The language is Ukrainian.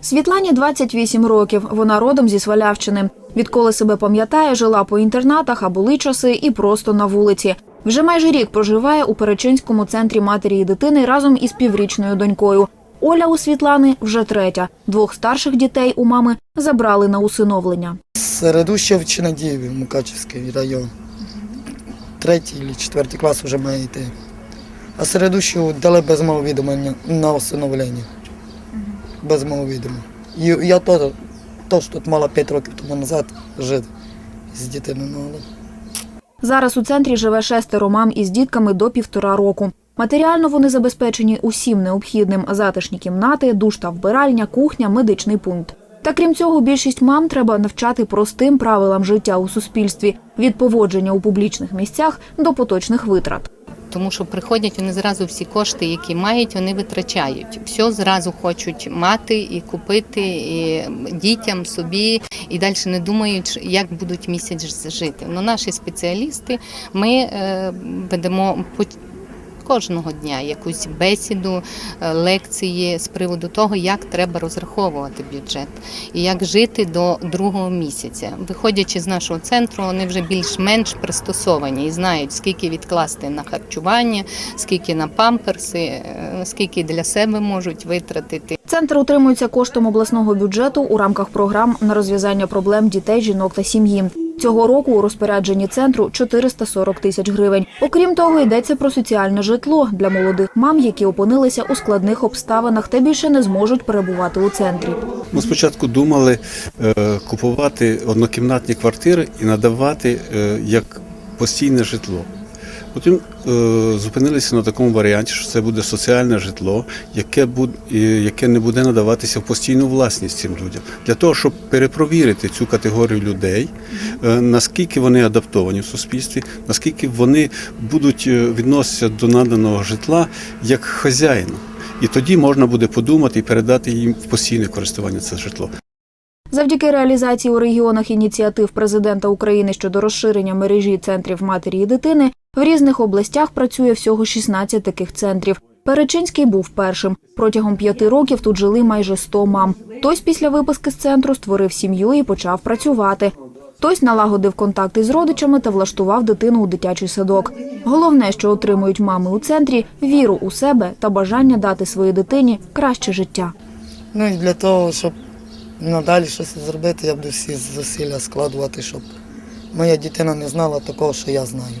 Світлані 28 років. Вона родом зі Свалявщини. Відколи себе пам'ятає, жила по інтернатах, а були часи і просто на вулиці. Вже майже рік проживає у Перечинському центрі матері і дитини разом із піврічною донькою. Оля у Світлани вже третя. Двох старших дітей у мами забрали на усиновлення. Середуща в Чинадієві, Мукачівський район. Третій чи четвертий клас вже має йти. А середущу дали без мого відома на усиновлення. Без мого відома. І я теж, теж тут мала 5 років тому назад жити з дитиною. Ну, Зараз у центрі живе шестеро мам із дітками до півтора року. Матеріально вони забезпечені усім необхідним – затишні кімнати, душ та вбиральня, кухня, медичний пункт. Та крім цього, більшість мам треба навчати простим правилам життя у суспільстві – від поводження у публічних місцях до поточних витрат. Тому що приходять вони зразу всі кошти, які мають, вони витрачають. Все зразу хочуть мати і купити і дітям собі, і далі не думають, як будуть місяць жити. Ну, наші спеціалісти ми е, ведемо кожного дня якусь бесіду, е, лекції з приводу того, як треба розраховувати бюджет і як жити до другого місяця. Виходячи з нашого центру, вони вже більш-менш пристосовані і знають, скільки відкласти на харчування, скільки на памперси, е, скільки для себе можуть витратити. Центр утримується коштом обласного бюджету у рамках програм на розв'язання проблем дітей, жінок та сім'ї. Цього року у розпорядженні центру 440 тисяч гривень. Окрім того, йдеться про соціальне житло для молодих мам, які опинилися у складних обставинах та більше не зможуть перебувати у центрі. Ми спочатку думали е, купувати однокімнатні квартири і надавати е, як постійне житло. Потім е, зупинилися на такому варіанті, що це буде соціальне житло, яке, буд, е, яке не буде надаватися в постійну власність цим людям. Для того, щоб перепровірити цю категорію людей, е, наскільки вони адаптовані в суспільстві, наскільки вони будуть е, відноситися до наданого житла як хазяїна. І тоді можна буде подумати і передати їм в постійне користування це житло. Завдяки реалізації у регіонах ініціатив президента України щодо розширення мережі центрів матері і дитини в різних областях працює всього 16 таких центрів. Перечинський був першим. Протягом п'яти років тут жили майже 100 мам. Хтось після виписки з центру створив сім'ю і почав працювати. Хтось налагодив контакти з родичами та влаштував дитину у дитячий садок. Головне, що отримують мами у центрі віру у себе та бажання дати своїй дитині краще життя. Ну і для того, щоб надалі щось зробити, я буду всі зусилля складувати, щоб моя дитина не знала такого, що я знаю.